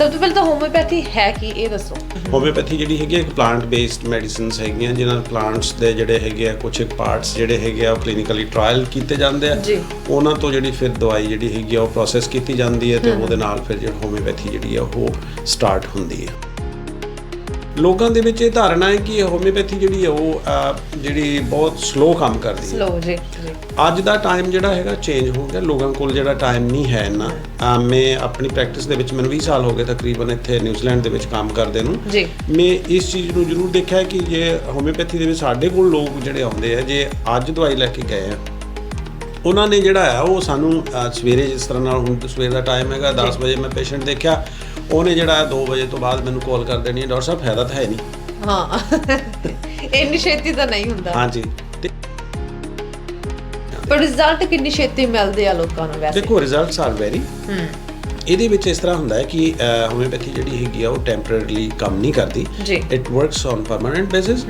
ਸਭ ਤੋਂ ਪਹਿਲਾਂ ਤਾਂ ਹੋਮਿਓਪੈਥੀ ਹੈ ਕੀ ਇਹ ਦੱਸੋ। ਹੋਮਿਓਪੈਥੀ ਜਿਹੜੀ ਹੈਗੀ ਹੈ ਇੱਕ ਪਲਾਂਟ ਬੇਸਡ ਮੈਡੀਸਿਨਸ ਹੈਗੀਆਂ ਜਿਨ੍ਹਾਂ ਪਲਾਂਟਸ ਦੇ ਜਿਹੜੇ ਹੈਗੇ ਆ ਕੁਝ ਇੱਕ ਪਾਰਟਸ ਜਿਹੜੇ ਹੈਗੇ ਆ ਉਹ ਕਲੀਨਿਕਲੀ ਟ੍ਰਾਇਲ ਕੀਤੇ ਜਾਂਦੇ ਆ। ਜੀ। ਉਹਨਾਂ ਤੋਂ ਜਿਹੜੀ ਫਿਰ ਦਵਾਈ ਜਿਹੜੀ ਹੈਗੀ ਆ ਉਹ ਪ੍ਰੋਸੈਸ ਕੀਤੀ ਜਾਂਦੀ ਹੈ ਤੇ ਉਹਦੇ ਨਾਲ ਫਿਰ ਜਿਹੜੀ ਹੋਮਿਓਪੈਥੀ ਜਿਹੜੀ ਆ ਉਹ ਸਟਾਰਟ ਹੁੰਦੀ ਹੈ। ਲੋਕਾਂ ਦੇ ਵਿੱਚ ਇਹ ਧਾਰਨਾ ਹੈ ਕਿ ਹੋਮਿਓਪੈਥੀ ਜਿਹੜੀ ਹੈ ਉਹ ਅਹ, ਜਿਹੜੀ ਬਹੁਤ ਸਲੋ ਕੰਮ ਕਰਦੀ ਹੈ। ਸਲੋ ਜੀ ਜੀ। ਅੱਜ ਦਾ ਟਾਈਮ ਜਿਹੜਾ ਹੈਗਾ ਚੇਂਜ ਹੋ ਗਿਆ। ਲੋਕਾਂ ਕੋਲ ਜਿਹੜਾ ਟਾਈਮ ਨਹੀਂ ਹੈ ਇੰਨਾ। ਅਹ ਮੈਂ ਆਪਣੀ ਪ੍ਰੈਕਟਿਸ ਦੇ ਵਿੱਚ ਮੈਨੂੰ 20 ਸਾਲ ਹੋ ਗਏ ਤਕਰੀਬਨ ਇੱਥੇ ਨਿਊਜ਼ੀਲੈਂਡ ਦੇ ਵਿੱਚ ਕੰਮ ਕਰਦੇ ਨੂੰ। ਜੀ। ਮੈਂ ਇਸ ਚੀਜ਼ ਨੂੰ ਜ਼ਰੂਰ ਦੇਖਿਆ ਕਿ ਜੇ ਹੋਮਿਓਪੈਥੀ ਦੇ ਵਿੱਚ ਸਾਡੇ ਕੋਲ ਲੋਕ ਜਿਹੜੇ ਆਉਂਦੇ ਆ ਜੇ ਅੱਜ ਦਵਾਈ ਲੈ ਕੇ ਗਏ ਆ ਉਹਨਾਂ ਨੇ ਜਿਹੜਾ ਹੈ ਉਹ ਸਾਨੂੰ ਸਵੇਰੇ ਜਿਸ ਤਰ੍ਹਾਂ ਨਾਲ ਹੁਣ ਸਵੇਰ ਦਾ ਟਾਈਮ ਹੈਗਾ 10 ਵਜੇ ਮੈਂ ਪੇਸ਼ੈਂਟ ਦੇਖਿਆ। ਉਹਨੇ ਜਿਹੜਾ ਹੈ 2 ਵਜੇ ਤੋਂ ਬਾਅਦ ਮੈਨੂੰ ਕਾਲ ਕਰ ਦੇਣੀ ਹੈ ਡਾਕਟਰ ਸਾਹਿਬ ਫਾਇਦਾ ਤਾਂ ਹੈ ਨਹੀਂ। ਹਾਂ। ਇੰਨੀ ਛੇਤੀ ਤਾਂ ਨਹੀਂ ਹੁੰਦਾ। ਹਾਂਜੀ। ਤੇ ਪਰ ਰਿਜ਼ਲਟ ਕਿੰਨੀ ਛੇਤੀ ਮਿਲਦੇ ਆ ਲੋਕਾਂ ਨੂੰ ਵੈਸੇ? ਦੇਖੋ ਰਿਜ਼ਲਟਸ ਆਰ ਵੈਰੀ। ਹੂੰ। ਇਹਦੇ ਵਿੱਚ ਇਸ ਤਰ੍ਹਾਂ ਹੁੰਦਾ ਹੈ ਕਿ ਹੋਮਿਓਪੈਥੀ ਜਿਹੜੀ ਹੈਗੀ ਆ ਉਹ ਟੈਂਪਰੇਰੀਲੀ ਕੰਮ ਨਹੀਂ ਕਰਦੀ। ਜੀ। It works on permanent basis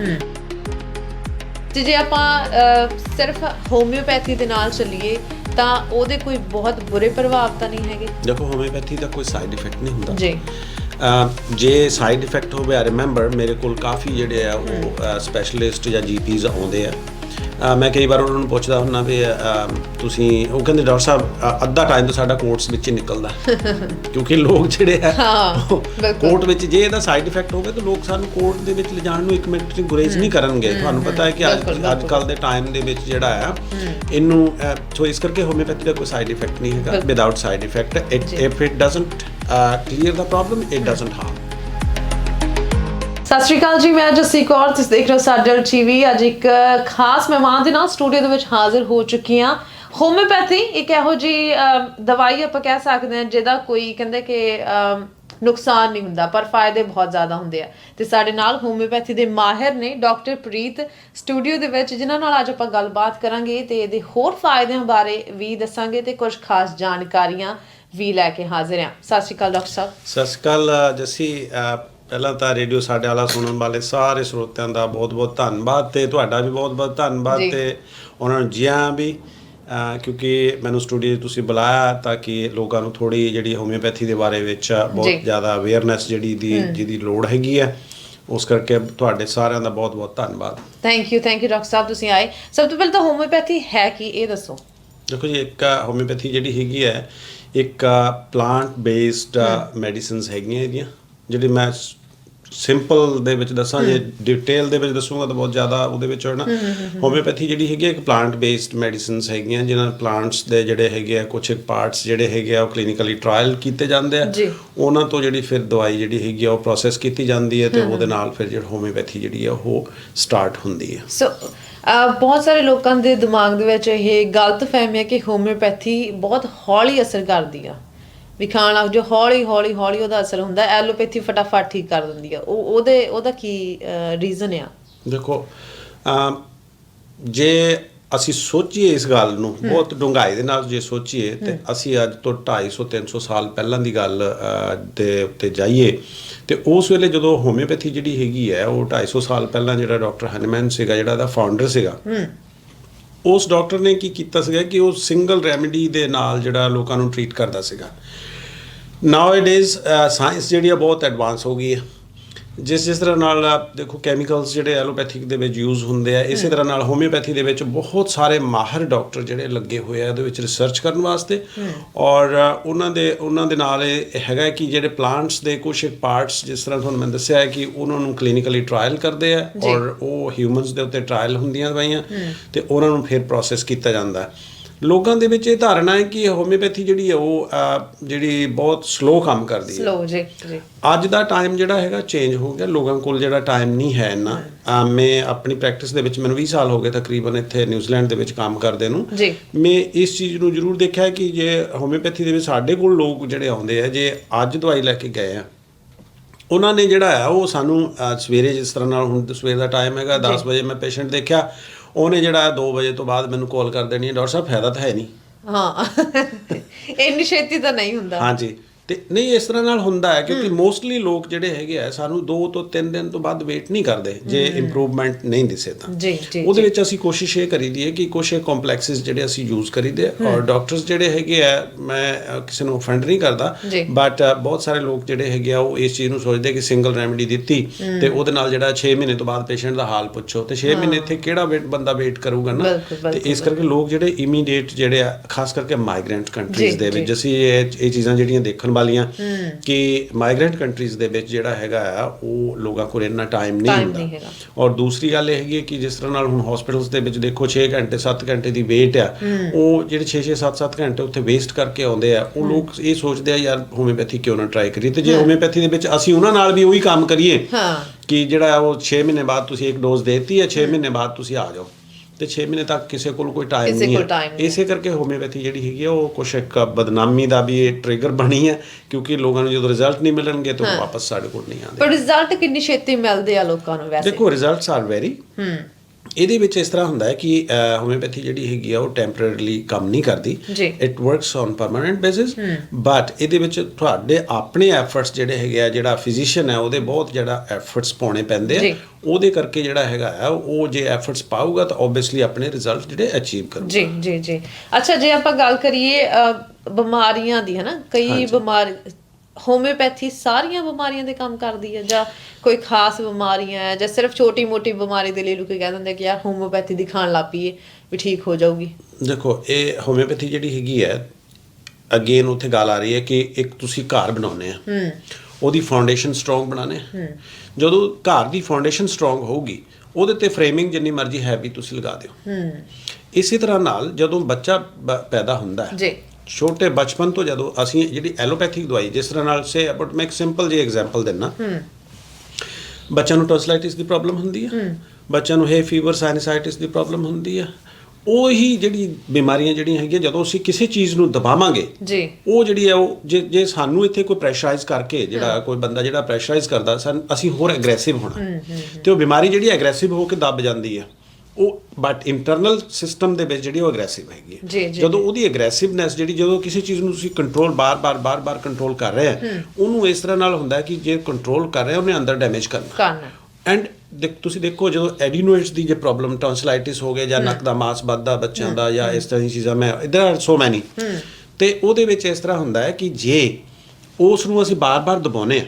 ਤੇ ਜੇ ਆਪਾਂ ਸਿਰਫ ਹੋਮਿਓਪੈਥੀ ਦੇ ਨਾਲ ਚੱਲੀਏ ਤਾਂ ਉਹਦੇ ਕੋਈ ਬਹੁਤ ਬੁਰੇ ਪ੍ਰਭਾਵ ਤਾਂ ਨਹੀਂ ਹੈਗੇ? ਦੇਖੋ ਹੋਮਿਓਪੈਥੀ ਦਾ ਕੋਈ ਸਾਈਡ ਇਫੈਕਟ ਨਹੀਂ ਹੁੰਦਾ। ਜੀ। ਜੇ ਸਾਈਡ ਇਫੈਕਟ ਹੋਵੇ ਆ ਰਿਮੈਂਬਰ ਮੇਰੇ ਕੋਲ ਕਾਫੀ ਜਿਹੜੇ ਆ ਉਹ ਸਪੈਸ਼ਲਿਸਟ ਜਾਂ ਜੀਪੀਜ਼ ਆਉਂਦੇ ਆ। ਮੈਂ ਕਈ ਵਾਰ ਉਹਨਾਂ ਨੂੰ ਪੁੱਛਦਾ ਹੁੰਦਾ ਵੀ ਤੁਸੀਂ ਉਹ ਕਹਿੰਦੇ ਡਾਕਟਰ ਸਾਹਿਬ ਅ- ਅੱਧਾ ਟਾਈਮ ਤਾਂ ਸਾਡਾ ਕੋਰਟਸ ਵਿੱਚ ਹੀ ਨਿਕਲਦਾ। ਕਿਉਂਕਿ ਲੋਕ ਜਿਹੜੇ ਆ ਹਾਂ, ਬਿਲਕੁਲ। ਕੋਰਟ ਵਿੱਚ ਜੇ ਇਹਦਾ ਸਾਈਡ ਇਫੈਕਟ ਹੋਵੇ ਤਾਂ ਲੋਕ ਸਾਨੂੰ ਕੋਰਟ ਦੇ ਵਿੱਚ ਲਿਜਾਣ ਨੂੰ ਇੱਕ ਮਿੰਟ ਚ ਗੁਰੇਜ਼ ਨਹੀਂ ਕਰਨਗੇ। ਤੁਹਾਨੂੰ ਪਤਾ ਹੈ ਕਿ ਬਿਲਕੁਲ, ਅੱਜ ਅੱਜ ਕੱਲ ਦੇ ਟਾਈਮ ਦੇ ਵਿੱਚ ਜਿਹੜਾ ਆ ਇਹਨੂੰ ਸੋ ਇਸ ਕਰਕੇ ਹੋਮਿਓਪੈਥੀ ਦਾ ਕੋਈ ਸਾਈਡ ਇਫੈਕਟ ਨਹੀਂ ਹੈਗਾ। ਬਿਲਕੁਲ। Without side effect it if it doesn't clear the problem it doesn't harm ਸਤਿ ਸ਼੍ਰੀ ਅਕਾਲ ਜੀ, ਮੈਂ ਜਸੀ ਕੌਰ, ਤੁਸੀਂ ਦੇਖ ਰਹੇ ਹੋ ਸਾਡਲ ਟੀਵੀ ਅੱਜ ਇੱਕ ਖਾਸ ਮਹਿਮਾਨ ਦੇ ਨਾਲ ਸਟੂਡੀਓ ਦੇ ਵਿੱਚ ਹਾਜ਼ਰ ਹੋ ਚੁੱਕੀ ਆ ਹੋਮਿਓਪੈਥੀ ਇੱਕ ਇਹੋ ਜੀ ਦਵਾਈ ਆਪਾਂ ਕਹਿ ਸਕਦੇ ਹਾਂ ਜਿਹਦਾ ਕੋਈ ਕਹਿੰਦੇ ਕਿ ਨੁਕਸਾਨ ਨਹੀਂ ਹੁੰਦਾ, ਪਰ ਫਾਇਦੇ ਬਹੁਤ ਜ਼ਿਆਦਾ ਹੁੰਦੇ ਆ। ਤੇ ਸਾਡੇ ਨਾਲ ਹੋਮਿਓਪੈਥੀ ਦੇ ਮਾਹਿਰ ਨੇ ਡਾਕਟਰ ਪ੍ਰੀਤ ਸਟੂਡੀਓ ਦੇ ਵਿੱਚ, ਜਿਨ੍ਹਾਂ ਨਾਲ ਅੱਜ ਆਪਾਂ ਗੱਲਬਾਤ ਕਰਾਂਗੇ ਤੇ ਇਹਦੇ ਹੋਰ ਫਾਇਦਿਆਂ ਬਾਰੇ ਵੀ ਦੱਸਾਂਗੇ ਤੇ ਕੁਝ ਖਾਸ ਜਾਣਕਾਰੀਆਂ ਵੀ ਲੈ ਕੇ ਹਾਜ਼ਰ ਆ ਸਤਿ ਸ਼੍ਰੀ ਅਕਾਲ ਡਾਕਟਰ ਸਾਹਿਬ। ਸਤਿ ਸ਼੍ਰੀ ਅਕਾਲ ਜਸੀ ਪਹਿਲਾਂ ਤਾਂ ਰੇਡੀਓ ਸਾਡੇ ਵਾਲਾ ਸੁਣਨ ਵਾਲੇ ਸਾਰੇ ਸਰੋਤਿਆਂ ਦਾ ਬਹੁਤ-ਬਹੁਤ ਧੰਨਵਾਦ ਤੇ ਤੁਹਾਡਾ ਵੀ ਬਹੁਤ-ਬਹੁਤ ਧੰਨਵਾਦ। ਤੇ ਉਹਨਾਂ ਨੂੰ ਜੀਆਂ ਵੀ ਕਿਉਂਕਿ ਮੈਨੂੰ ਸਟੂਡੀਓ 'ਚ ਤੁਸੀਂ ਬੁਲਾਇਆ ਤਾਂ ਕਿ ਲੋਕਾਂ ਨੂੰ ਥੋੜੀ ਜਿਹੜੀ ਹੋਮਿਓਪੈਥੀ ਦੇ ਬਾਰੇ ਵਿੱਚ। ਬਹੁਤ ਜ਼ਿਆਦਾ ਅਵੇਅਰਨੈਸ ਜਿਹੜੀ ਦੀ ਜਿਹਦੀ ਲੋੜ ਹੈਗੀ ਹੈ। ਉਸ ਕਰਕੇ ਤੁਹਾਡੇ ਸਾਰਿਆਂ ਦਾ ਬਹੁਤ-ਬਹੁਤ ਧੰਨਵਾਦ। Thank you thank you doctor ਸਾਹਿਬ ਤੁਸੀਂ ਆਏ। ਸਭ ਤੋਂ ਪਹਿਲਾਂ ਤਾਂ ਹੋਮਿਓਪੈਥੀ ਹੈ ਕੀ? ਇਹ ਦੱਸੋ। ਦੇਖੋ ਜੀ ਇੱਕ ਹੋਮਿਓਪੈਥੀ ਜਿਹੜੀ ਹੈਗੀ ਹੈ ਇੱਕ ਪਲਾਂਟ ਬੇਸਡ ਮੈਡੀਸਿਨਸ ਹੈਗੀਆਂ ਇਹਦੀਆਂ ਜਿਹੜੀ ਮੈਂ ਸਿੰਪਲ ਦੇ ਵਿੱਚ ਦੱਸਾਂ ਜੇ ਡਿਟੇਲ ਦੇ ਵਿੱਚ ਦੱਸੂਗਾ ਤਾਂ ਬਹੁਤ ਜ਼ਿਆਦਾ ਉਹਦੇ ਵਿੱਚ ਹੋਣਾ ਹੋਮਿਓਪੈਥੀ ਜਿਹੜੀ ਹੈਗੀ ਇੱਕ ਪਲਾਂਟ ਬੇਸਡ ਮੈਡੀਸਿਨਸ ਹੈਗੀਆਂ ਜਿਨ੍ਹਾਂ ਪਲਾਂਟਸ ਦੇ ਜਿਹੜੇ ਹੈਗੇ ਆ ਕੁਝ ਪਾਰਟਸ ਜਿਹੜੇ ਹੈਗੇ ਆ ਉਹ ਕਲੀਨਿਕਲੀ ਟ੍ਰਾਇਲ ਕੀਤੇ ਜਾਂਦੇ ਆ। ਉਹਨਾਂ ਤੋਂ ਜਿਹੜੀ ਫਿਰ ਦਵਾਈ ਜਿਹੜੀ ਹੈਗੀ ਆ ਉਹ ਪ੍ਰੋਸੈਸ ਕੀਤੀ ਜਾਂਦੀ ਹੈ ਤੇ ਉਹਦੇ ਨਾਲ ਫਿਰ ਜਿਹੜੀ ਹੋਮਿਓਪੈਥੀ ਜਿਹੜੀ ਆ ਉਹ ਸਟਾਰਟ ਹੁੰਦੀ ਹੈ ਸੋ ਬਹੁਤ ਸਾਰੇ ਲੋਕਾਂ ਦੇ ਦਿਮਾਗ ਦੇ ਵਿੱਚ ਇਹ ਗਲਤ ਫਹਿਮੀ ਹੈ ਕਿ ਹੋਮਿਓਪੈਥੀ ਬਹੁਤ ਹੌਲੀ ਅਸਰ ਕਰਦੀ ਆ। ਵੀ ਖਾਣ ਲੱਗ ਜੋ ਹੌਲੀ ਹੌਲੀ ਹੌਲੀ ਉਹਦਾ ਅਸਰ ਹੁੰਦਾ ਐਲੋਪੈਥੀ ਫਟਾਫਟ ਠੀਕ ਕਰ ਦਿੰਦੀ ਆ। ਉਹ ਉਹਦੇ ਉਹਦਾ ਕੀ ਰੀਜ਼ਨ ਆ? ਦੇਖੋ ਜੇ ਅਸੀਂ ਸੋਚੀਏ ਇਸ ਗੱਲ ਨੂੰ ਬਹੁਤ ਡੂੰਘਾਈ ਦੇ ਨਾਲ ਜੇ ਸੋਚੀਏ ਤੇ ਅਸੀਂ ਅੱਜ ਤੋਂ 250 300 ਸਾਲ ਪਹਿਲਾਂ ਦੀ ਗੱਲ ਦੇ ਉੱਤੇ ਜਾਈਏ ਤੇ ਉਸ ਵੇਲੇ ਜਦੋਂ ਹੋਮਿਓਪੈਥੀ ਜਿਹੜੀ ਹੈਗੀ ਹੈ ਉਹ 250 ਸਾਲ ਪਹਿਲਾਂ ਜਿਹੜਾ ਡਾਕਟਰ ਹਨੂਮੈਨ ਸੀਗਾ ਜਿਹੜਾ ਦਾ ਫਾਊਂਡਰ ਸੀਗਾ ਉਸ ਡਾਕਟਰ ਨੇ ਕੀ ਕੀਤਾ ਸੀਗਾ ਕਿ ਉਹ ਸਿੰਗਲ ਰੈਮੇਡੀ ਦੇ ਨਾਲ ਜਿਹੜਾ ਲੋਕਾਂ ਨੂੰ ਟ੍ਰੀਟ ਕਰਦਾ ਸੀਗਾ। ਨਾਓ ਇਟ ਇਜ਼ ਸਾਇੰਸ ਜਿਹੜੀ ਆ ਬਹੁਤ ਐਡਵਾਂਸ ਹੋ ਗਈ ਹੈ ਜਿਸ ਜਿਸ ਤਰ੍ਹਾਂ ਨਾਲ ਦੇਖੋ ਕੈਮੀਕਲਸ ਜਿਹੜੇ ਐਲੋਪੈਥਿਕ ਦੇ ਵਿੱਚ ਯੂਜ਼ ਹੁੰਦੇ ਆ ਇਸੇ ਤਰ੍ਹਾਂ ਨਾਲ ਹੋਮਿਓਪੈਥੀ ਦੇ ਵਿੱਚ ਬਹੁਤ ਸਾਰੇ ਮਾਹਰ ਡਾਕਟਰ ਜਿਹੜੇ ਲੱਗੇ ਹੋਏ ਆ ਉਹਦੇ ਵਿੱਚ ਰਿਸਰਚ ਕਰਨ ਵਾਸਤੇ। ਔਰ ਉਹਨਾਂ ਦੇ ਉਹਨਾਂ ਦੇ ਨਾਲ ਇਹ ਹੈਗਾ ਕਿ ਜਿਹੜੇ ਪਲਾਂਟਸ ਦੇ ਕੁਝ ਪਾਰਟਸ ਜਿਸ ਤਰ੍ਹਾਂ ਤੁਹਾਨੂੰ ਮੈਂ ਦੱਸਿਆ ਹੈ ਕਿ ਉਹਨਾਂ ਨੂੰ ਕਲੀਨਿਕਲੀ ਟ੍ਰਾਇਲ ਕਰਦੇ ਆ। ਔਰ ਉਹ ਹਿਊਮਨਸ ਦੇ ਉੱਤੇ ਟ੍ਰਾਇਲ ਹੁੰਦੀਆਂ ਦਵਾਈਆਂ ਤੇ ਉਹਨਾਂ ਨੂੰ ਫਿਰ ਪ੍ਰੋਸੈਸ ਕੀਤਾ ਜਾਂਦਾ। ਹੈ ਲੋਕਾਂ ਦੇ ਵਿੱਚ ਇਹ ਧਾਰਨਾ ਹੈ ਕਿ ਹੋਮਿਓਪੈਥੀ ਜਿਹੜੀ ਹੈ ਉਹ ਜਿਹੜੀ ਬਹੁਤ ਸਲੋ ਕੰਮ ਕਰਦੀ ਹੈ। ਸਲੋ ਜੀ ਜੀ। ਅੱਜ ਦਾ ਟਾਈਮ ਜਿਹੜਾ ਹੈਗਾ ਚੇਂਜ ਹੋ ਗਿਆ। ਲੋਕਾਂ ਕੋਲ ਜਿਹੜਾ ਟਾਈਮ ਨਹੀਂ ਹੈ ਇੰਨਾ। ਮੈਂ ਆਪਣੀ ਪ੍ਰੈਕਟਿਸ ਦੇ ਵਿੱਚ ਮੈਨੂੰ 20 ਸਾਲ ਹੋ ਗਏ ਤਕਰੀਬਨ ਇੱਥੇ ਨਿਊਜ਼ੀਲੈਂਡ ਦੇ ਵਿੱਚ ਕੰਮ ਕਰਦੇ ਨੂੰ। ਮੈਂ ਇਸ ਚੀਜ਼ ਨੂੰ ਜ਼ਰੂਰ ਦੇਖਿਆ ਕਿ ਜੇ ਹੋਮਿਓਪੈਥੀ ਦੇ ਵਿੱਚ ਸਾਡੇ ਕੋਲ ਲੋਕ ਜਿਹੜੇ ਆਉਂਦੇ ਆ ਜੇ ਅੱਜ ਦਵਾਈ ਲੈ ਕੇ ਗਏ ਆ ਉਹਨਾਂ ਨੇ ਜਿਹੜਾ ਆ ਉਹ ਸਾਨੂੰ ਸਵੇਰੇ ਜਿਸ ਤਰ੍ਹਾਂ ਨਾਲ ਹੁਣ ਸਵੇਰ ਦਾ ਟਾਈਮ ਹੈਗਾ 10 ਵਜੇ ਮੈਂ ਪੇਸ਼ੈਂਟ ਦੇਖਿਆ। ਉਹਨੇ ਜਿਹੜਾ 2 ਵਜੇ ਤੋਂ ਬਾਅਦ ਮੈਨੂੰ ਕਾਲ ਕਰ ਦੇਣੀ ਹੈ ਡਾਕਟਰ ਸਾਹਿਬ ਫਾਇਦਾ ਤਾਂ ਹੈ ਨਹੀਂ। ਹਾਂ। ਇੰਨੀ ਛੇਤੀ ਤਾਂ ਨਹੀਂ ਹੁੰਦਾ। ਹਾਂਜੀ। ਤੇ ਨਹੀਂ ਇਸ ਤਰ੍ਹਾਂ ਨਾਲ ਹੁੰਦਾ ਹੈ ਕਿਉਂਕਿ ਮੋਸਟਲੀ ਲੋਕ ਜਿਹੜੇ ਹੈਗੇ ਆ ਸਾਨੂੰ 2 ਤੋਂ 3 ਦਿਨ ਤੋਂ ਬਾਅਦ ਵੇਟ ਨਹੀਂ ਕਰਦੇ ਜੇ ਇੰਪਰੂਵਮੈਂਟ ਨਹੀਂ ਦਿਸੇ ਤਾਂ। ਜੀ ਜੀ ਉਹਦੇ ਵਿੱਚ ਅਸੀਂ ਕੋਸ਼ਿਸ਼ ਇਹ ਕਰੀਦੀ ਹੈ ਕਿ ਕੁਛ ਕੰਪਲੈਕਸਸ ਜਿਹੜੇ ਅਸੀਂ ਯੂਜ਼ ਕਰੀਦੇ ਆ ਔਰ ਡਾਕਟਰਸ ਜਿਹੜੇ ਹੈਗੇ ਆ ਮੈਂ ਕਿਸੇ ਨੂੰ ਅਫੈਂਡ ਨਹੀਂ ਕਰਦਾ। ਬਟ ਬਹੁਤ ਸਾਰੇ ਲੋਕ ਜਿਹੜੇ ਹੈਗੇ ਆ ਉਹ ਇਸ ਚੀਜ਼ ਨੂੰ ਸੋਚਦੇ ਕਿ ਸਿੰਗਲ ਰੈਮੇਡੀ ਦਿੱਤੀ ਤੇ ਉਹਦੇ ਨਾਲ ਜਿਹੜਾ 6 ਮਹੀਨੇ ਤੋਂ ਬਾਅਦ ਪੇਸ਼ੈਂਟ ਦਾ ਹਾਲ ਪੁੱਛੋ ਤੇ 6 ਮਹੀਨੇ ਇੱਥੇ ਕਿਹੜਾ ਵੇਟ ਬੰਦਾ ਵੇਟ ਕਰੂਗਾ ਨਾ? ਤੇ ਇਸ ਕਰਕੇ ਲੋਕ ਜਿਹੜੇ ਇਮੀਡੀਏਟ ਜਿਹੜੇ ਆ ਖਾਸ ਕਰਕੇ ਮਾਈਗ੍ਰੈਂਟ ਕੰਟਰੀਜ਼ ਦੇ ਵਿੱਚ ਅਸੀਂ ਇਹ ਚੀਜ਼ਾਂ ਜਿਹੜੀਆਂ ਦੇਖਣ ਵਾਲੀਆਂ ਕਿ ਮਾਈਗ੍ਰੈਂਟ ਕੰਟਰੀਜ਼ ਦੇ ਵਿੱਚ ਜਿਹੜਾ ਹੈਗਾ ਆ ਉਹ ਲੋਕਾਂ ਕੋਲ ਇੰਨਾ ਟਾਈਮ ਨਹੀਂ ਹੁੰਦਾ। ਔਰ ਦੂਸਰੀ ਗੱਲ ਇਹ ਹੈਗੀ ਕਿ ਜਿਸ ਤਰ੍ਹਾਂ ਨਾਲ ਹੁਣ ਹਸਪੀਟਲਸ ਦੇ ਵਿੱਚ ਦੇਖੋ 6 ਘੰਟੇ 7 ਘੰਟੇ ਦੀ ਵੇਟ ਆ ਉਹ ਜਿਹੜੇ 6-6 7-7 ਘੰਟੇ ਉੱਥੇ ਵੇਸਟ ਕਰਕੇ ਆਉਂਦੇ ਆ ਉਹ ਲੋਕ ਇਹ ਸੋਚਦੇ ਆ ਯਾਰ ਹੋਮਿਓਪੈਥੀ ਕਿਉਂ ਨਾ ਟਰਾਈ ਕਰੀਏ? ਤੇ ਜੇ ਹੋਮਿਓਪੈਥੀ ਦੇ ਵਿੱਚ ਅਸੀਂ ਉਹਨਾਂ ਨਾਲ ਵੀ ਉਹੀ ਕੰਮ ਕਰੀਏ ਹਾਂ। ਕਿ ਜਿਹੜਾ ਉਹ 6 ਮਹੀਨੇ ਬਾਅਦ ਤੁਸੀਂ ਇੱਕ ਡੋਜ਼ ਦੇਤੀ ਹੈ 6 ਮਹੀਨੇ ਬਾਅਦ ਤੁਸੀਂ ਆ ਜਾਓ। ਤੇ 6 ਮਹੀਨੇ ਤੱਕ ਕਿਸੇ ਕੋਲ ਕੋਈ ਟਾਈਮ ਕਿਸੇ ਨਹੀਂ ਕੋਲ time ਹੈ ਨਹੀਂ। ਇਸੇ ਕਰਕੇ ਹੋਮਿਓਪੈਥੀ ਜਿਹੜੀ ਹੈਗੀ ਆ ਉਹ ਕੁਛ ਇੱਕ ਬਦਨਾਮੀ ਦਾ ਵੀ ਇਹ ਟ੍ਰਿਗਰ ਬਣੀ ਹੈ ਕਿਉਂਕਿ ਲੋਕਾਂ ਨੂੰ ਜਦੋਂ ਰਿਜ਼ਲਟ ਨਹੀਂ ਮਿਲਣਗੇ ਤਾਂ ਉਹ ਵਾਪਸ ਸਾਡੇ ਕੋਲ ਨਹੀਂ ਆਉਂਦੇ। ਪਰ ਰਿਜ਼ਲਟ ਕਿੰਨੀ ਛੇਤੀ ਮਿਲਦੇ ਆ ਲੋਕਾਂ ਨੂੰ ਵੈਸੇ। ਦੇਖੋ ਰਿਜ਼ਲਟਸ ਆਰ ਵੈਰੀ ਹੂੰ। ਇਹਦੇ ਵਿੱਚ ਇਸ ਤਰ੍ਹਾਂ ਹੁੰਦਾ ਹੈ ਕਿ ਹੋਮਿਓਪੈਥੀ ਜਿਹੜੀ ਹੈਗੀ ਆ ਉਹ ਟੈਂਪਰੇਰੀਲੀ ਕੰਮ ਨਹੀਂ ਕਰਦੀ। It works on permanent basis but ਇਹਦੇ ਵਿੱਚ ਤੁਹਾਡੇ ਆਪਣੇ ਐਫਰਟਸ ਜਿਹੜੇ ਹੈਗੇ ਆ ਜਿਹੜਾ ਫਿਜ਼ੀਸ਼ੀਅਨ ਹੈ ਉਹਦੇ ਬਹੁਤ ਜਿਹੜਾ ਐਫਰਟਸ ਪਾਉਣੇ ਪੈਂਦੇ। ਆ। ਉਹਦੇ ਕਰਕੇ ਜਿਹੜਾ ਹੈਗਾ ਆ ਉਹ ਜੇ ਐਫਰਟਸ ਪਾਊਗਾ ਤਾਂ ਆਬਵੀਅਸਲੀ ਆਪਣੇ ਰਿਜ਼ਲਟ ਜਿਹੜੇ ਅਚੀਵ ਕਰੂਗਾ। ਜੀ ਜੀ ਜੀ। ਅੱਛਾ ਜੇ ਆਪਾਂ ਗੱਲ ਕਰੀਏ ਬਿਮਾਰੀਆਂ ਦੀ ਹੈ ਨਾ ਕਈ ਬਿਮਾਰੀ ਹੋਮਿਓਪੈਥੀ ਸਾਰੀਆਂ ਬਿਮਾਰੀਆਂ ਦੇ ਕੰਮ ਕਰਦੀ ਹੈ ਜਾਂ ਕੋਈ ਖਾਸ ਬਿਮਾਰੀਆਂ ਹੈ ਜਾਂ ਸਿਰਫ ਛੋਟੀ ਮੋਟੀ ਬਿਮਾਰੀ ਦੇ ਲਈ ਲੋਕ ਕਹਿ ਦਿੰਦੇ ਕਿ ਯਾਰ ਹੋਮਿਓਪੈਥੀ ਦੀ ਖਾਣ ਲੱਗ ਪਈਏ ਵੀ ਠੀਕ ਹੋ ਜਾਊਗੀ। ਦੇਖੋ ਇਹ ਹੋਮਿਓਪੈਥੀ ਜਿਹੜੀ ਹੈਗੀ ਹੈ ਅਗੇਨ ਉੱਥੇ ਗੱਲ ਆ ਰਹੀ ਹੈ ਕਿ ਇੱਕ ਤੁਸੀਂ ਘਰ ਬਣਾਉਨੇ ਆ। ਹੂੰ। ਉਹਦੀ ਫਾਊਂਡੇਸ਼ਨ ਸਟਰੋਂਗ ਬਣਾਉਣੇ ਆ। ਜਦੋਂ ਘਰ ਦੀ ਫਾਊਂਡੇਸ਼ਨ ਸਟਰੋਂਗ ਹੋਊਗੀ ਉਹਦੇ ਤੇ ਫਰੇਮਿੰਗ ਜਿੰਨੀ ਮਰਜ਼ੀ ਹੈਵੀ ਤੁਸੀਂ ਲਗਾ ਦਿਓ। ਹੂੰ। ਇਸੇ ਤਰ੍ਹਾਂ ਨਾਲ ਜਦੋਂ ਬੱਚਾ ਪੈਦਾ ਹੁੰਦਾ ਹੈ ਜੀ। ਛੋਟੇ ਬਚਪਨ ਤੋਂ ਜਦੋਂ ਅਸੀਂ ਜਿਹੜੀ ਐਲੋਪੈਥਿਕ ਦਵਾਈ ਜਿਸ ਤਰ੍ਹਾਂ ਨਾਲ ਸੇ ਅਬਾਊਟ ਮੈਂ ਇੱਕ ਸਿੰਪਲ ਜੀ ਐਗਜ਼ਾਮਪਲ ਦਿੰਨਾ। ਬੱਚਿਆਂ ਨੂੰ ਟੌਂਸਲਾਈਟਿਸ ਦੀ ਪ੍ਰੋਬਲਮ ਹੁੰਦੀ ਹੈ। ਬੱਚਿਆਂ ਨੂੰ ਹੈ ਫੀਵਰ ਸਾਈਨਸਾਈਟਿਸ ਦੀ ਪ੍ਰੋਬਲਮ ਹੁੰਦੀ ਹੈ ਉਹੀ ਜਿਹੜੀ ਬਿਮਾਰੀਆਂ ਜਿਹੜੀਆਂ ਹੈਗੀਆਂ ਜਦੋਂ ਅਸੀਂ ਕਿਸੇ ਚੀਜ਼ ਨੂੰ ਦਬਾਵਾਂਗੇ ਜੀ। ਉਹ ਜਿਹੜੀ ਹੈ ਉਹ ਜੇ ਜੇ ਸਾਨੂੰ ਇੱਥੇ ਕੋਈ ਪ੍ਰੈਸ਼ਰਾਈਜ਼ ਕਰਕੇ ਜਿਹੜਾ ਕੋਈ ਬੰਦਾ ਜਿਹੜਾ ਪ੍ਰੈਸ਼ਰਾਈਜ਼ ਕਰਦਾ ਸਨ ਅਸੀਂ ਹੋਰ ਐਗਰੈਸਿਵ ਹੋਣਾ। ਤੇ ਉਹ ਬਿਮਾਰੀ ਜਿਹੜੀ ਐਗਰੈਸਿਵ ਹੋ ਕੇ ਦੱਬ ਜਾਂਦੀ ਹੈ ਉਹ ਬਟ ਇੰਟਰਨਲ ਸਿਸਟਮ ਦੇ ਵਿੱਚ ਜਿਹੜੀ ਉਹ ਐਗਰੈਸਿਵ ਹੈਗੀ ਹੈ। ਜਦੋਂ ਉਹਦੀ ਐਗਰੈਸਿਵਨੈਸ ਜਿਹੜੀ ਜਦੋਂ ਕਿਸੇ ਚੀਜ਼ ਨੂੰ ਤੁਸੀਂ ਕੰਟਰੋਲ ਬਾਰ-ਬਾਰ ਬਾਰ-ਬਾਰ ਕੰਟਰੋਲ ਕਰ ਰਹੇ ਆ ਉਹਨੂੰ ਇਸ ਤਰ੍ਹਾਂ ਨਾਲ ਹੁੰਦਾ ਹੈ ਕਿ ਜੇ ਕੰਟਰੋਲ ਕਰ ਰਹੇ ਆ ਉਹਨੇ ਅੰਦਰ ਡੈਮੇਜ ਕਰਨਾ ਕਰਨਾ ਐਂਡ ਦੇਖ ਤੁਸੀਂ ਦੇਖੋ ਜਦੋਂ ਐਡੀਨੋਇਡਸ ਦੀ ਜੇ ਪ੍ਰੋਬਲਮ ਟੌਂਸਲਾਈਟਿਸ ਹੋ ਗਿਆ ਜਾਂ ਨੱਕ ਦਾ ਮਾਸ ਵੱਧਦਾ ਬੱਚਿਆਂ ਦਾ ਜਾਂ ਇਸ ਤਰ੍ਹਾਂ ਦੀ ਚੀਜ਼ਾਂ ਮੈਂ ਇਧਰ ਆਰ ਸੋ ਮੈਨੀ ਤੇ ਉਹਦੇ ਵਿੱਚ ਇਸ ਤਰ੍ਹਾਂ ਹੁੰਦਾ ਹੈ ਕਿ ਜੇ ਉਸ ਨੂੰ ਅਸੀਂ ਬਾਰ-ਬਾਰ ਦਬਾਉਨੇ ਆ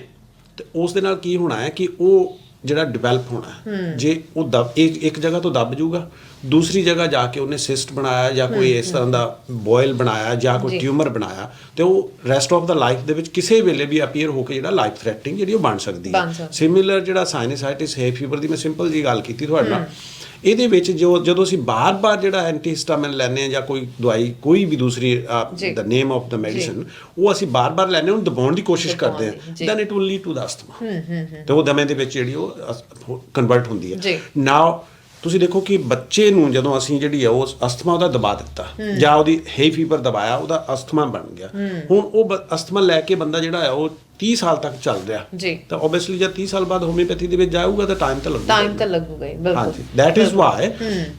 ਤੇ ਉਸ ਦੇ ਨਾਲ ਕੀ ਹੋਣਾ ਹੈ ਕਿ ਉਹ ਜਿਹੜਾ ਡਿਵੈਲਪ ਹੋਣਾ ਜੇ ਉਹ ਦਬ ਇੱਕ ਇੱਕ ਜਗ੍ਹਾ ਤੋਂ ਦੱਬ ਜੂਗਾ ਦੂਸਰੀ ਜਗ੍ਹਾ ਜਾ ਕੇ ਉਹਨੇ ਸਿਸਟ ਬਣਾਇਆ ਜਾਂ ਕੋਈ ਇਸ ਤਰ੍ਹਾਂ ਦਾ ਬੋਇਲ ਬਣਾਇਆ ਜਾਂ ਕੋਈ ਟਿਊਮਰ ਬਣਾਇਆ ਤੇ ਉਹ ਰੈਸਟ ਆਫ ਦਾ ਲਾਈਫ ਦੇ ਵਿੱਚ ਕਿਸੇ ਵੇਲੇ ਵੀ ਅਪੀਅਰ ਹੋ ਕੇ ਜਿਹੜਾ ਲਾਈਫ ਥ੍ਰੈਟਨਿੰਗ ਜਿਹੜੀ ਉਹ ਬਣ ਸਕਦੀ ਹੈ। ਸਿਮਿਲਰ ਜਿਹੜਾ ਸਾਈਨਸਾਈਟਿਸ ਹੈ ਫੀਵਰ ਦੀ ਮੈਂ ਸਿੰਪਲ ਜੀ ਗੱਲ ਕੀਤੀ ਤੁਹਾਡੇ ਨਾਲ। ਇਹਦੇ ਵਿੱਚ ਜੋ ਜਦੋਂ ਅਸੀਂ ਬਾਰ-ਬਾਰ ਜਿਹੜਾ ਐਂਟੀਹਿਸਟਾਮਿਨ ਲੈਂਦੇ ਆ ਜਾਂ ਕੋਈ ਦਵਾਈ ਕੋਈ ਵੀ ਦੂਸਰੀ। ਦ ਨੇਮ ਆਫ ਦ ਮੈਡੀਸਨ ਉਹ ਅਸੀਂ ਬਾਰ-ਬਾਰ ਹਾਂ ਉਹਨੂੰ ਦਬਾਉਣ ਦੀ ਕੋਸ਼ਿਸ਼ ਕਰਦੇ। ਹਾਂ। Then it will lead to the asthma ਤੇ ਉਹ ਦਮੇ ਦੇ ਵਿੱਚ ਜਿਹੜੀ ਉਹ ਕਨਵਰਟ ਹੁੰਦੀ। ਹੈ। ਨਾਓ ਤੁਸੀਂ ਦੇਖੋ ਕਿ ਬੱਚੇ ਨੂੰ ਜਦੋਂ ਅਸੀਂ ਜਿਹੜੀ ਹੈ ਉਹ ਅਸਥਮਾ ਉਹਦਾ ਦਬਾ ਦਿੱਤਾ। ਜਾਂ ਉਹਦੀ ਹੈ ਫੀਵਰ ਦਬਾਇਆ ਉਹਦਾ ਅਸਥਮਾ ਬਣ ਗਿਆ। ਹੁਣ ਉਹ ਅਸਥਮਾ ਲੈ ਕੇ ਬੰਦਾ ਜਿਹੜਾ ਹੈ ਉਹ 30 ਸਾਲ ਤੱਕ ਚੱਲ ਰਿਹਾ। ਜੀ। ਤਾਂ ਆਬਵੀਅਸਲੀ ਜਦ 30 ਸਾਲ ਬਾਅਦ ਹੋਮਿਓਪੈਥੀ ਦੇ ਵਿੱਚ ਜਾਊਗਾ ਤਾਂ ਟਾਈਮ ਤਾਂ ਲੱਗੂਗਾ। ਟਾਈਮ ਤਾਂ ਲੱਗੂਗਾ ਹੀ ਬਿਲਕੁਲ। ਹਾਂਜੀ। ਦੈਟ ਇਜ਼ ਵਾਈ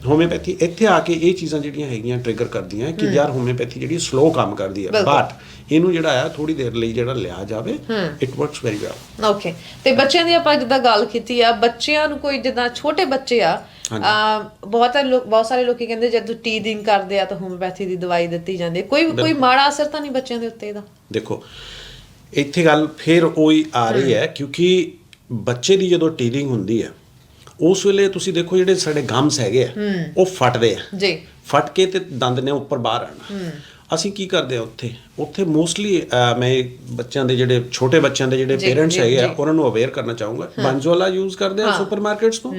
ਹੋਮਿਓਪੈਥੀ ਇੱਥੇ ਆ ਕੇ ਇਹ ਚੀਜ਼ਾਂ ਜਿਹੜੀਆਂ ਹੈਗੀਆਂ ਟ੍ਰਿਗਰ ਕਰਦੀਆਂ ਕਿ ਯਾਰ ਹੋਮਿਓਪੈਥੀ ਜਿਹੜੀ ਸਲੋ ਕੰਮ ਕਰਦੀ ਹੈ ਬਿਲਕੁਲ। ਬਟ ਇਹਨੂੰ ਜਿਹੜਾ ਆ ਥੋੜੀ ਦੇਰ ਲਈ ਜਿਹੜਾ ਲਿਆ ਜਾਵੇ it works very well okay ਤੇ ਬੱਚਿਆਂ ਦੀ ਆਪਾਂ ਜਿੱਦਾਂ ਗੱਲ ਕੀਤੀ ਆ ਬੱਚਿਆਂ ਨੂੰ ਕੋਈ ਜਿੱਦਾਂ ਛੋਟੇ ਬੱਚੇ ਆ ਆ ਬਹੁਤ ਲੋਕ ਬਹੁਤ ਸਾਰੇ ਲੋਕੀ ਕਹਿੰਦੇ ਜਦੋਂ ਟੀਥਿੰਗ ਕਰਦੇ ਆ ਤਾਂ ਹੋਮਿਓਪੈਥੀ ਦੀ ਦਵਾਈ ਦਿੱਤੀ ਜਾਂਦੀ ਕੋਈ ਕੋਈ ਮਾੜਾ ਅਸਰ ਤਾਂ ਨਹੀਂ ਬੱਚਿਆਂ ਦੇ ਉੱਤੇ ਇਹਦਾ? ਦੇਖੋ ਇੱਥੇ ਗੱਲ ਫੇਰ ਉਹੀ ਆ ਰਹੀ ਹੈ ਕਿਉਂਕਿ ਬੱਚੇ ਦੀ ਜਦੋਂ ਟੀਲਿੰਗ ਹੁੰਦੀ ਹੈ ਉਸ ਵੇਲੇ ਤੁਸੀਂ ਦੇਖੋ ਜਿਹੜੇ ਸਾਡੇ ਗਮਸ ਹੈਗੇ ਆ ਉਹ ਫਟਦੇ ਆ। ਜੀ। ਫਟ ਕੇ ਤੇ ਦੰਦ ਨੇ ਉੱਪਰ ਬਾਹਰ ਆਣਾ ਅਸੀਂ ਕੀ ਕਰਦੇ ਆ ਉੱਥੇ? ਉੱਥੇ ਮੋਸਟਲੀ ਮੈਂ ਬੱਚਿਆਂ ਦੇ ਜਿਹੜੇ ਛੋਟੇ ਬੱਚਿਆਂ ਦੇ ਜਿਹੜੇ ਪੇਰੈਂਟਸ ਹੈਗੇ ਆ। ਉਹਨਾਂ ਨੂੰ ਅਵੇਅਰ ਕਰਨਾ ਚਾਹੂੰਗਾ। ਬੰਜੋਲਾ ਯੂਜ਼ ਕਰਦੇ ਆ ਸੁਪਰਮਾਰਕਟਸ ਤੋਂ?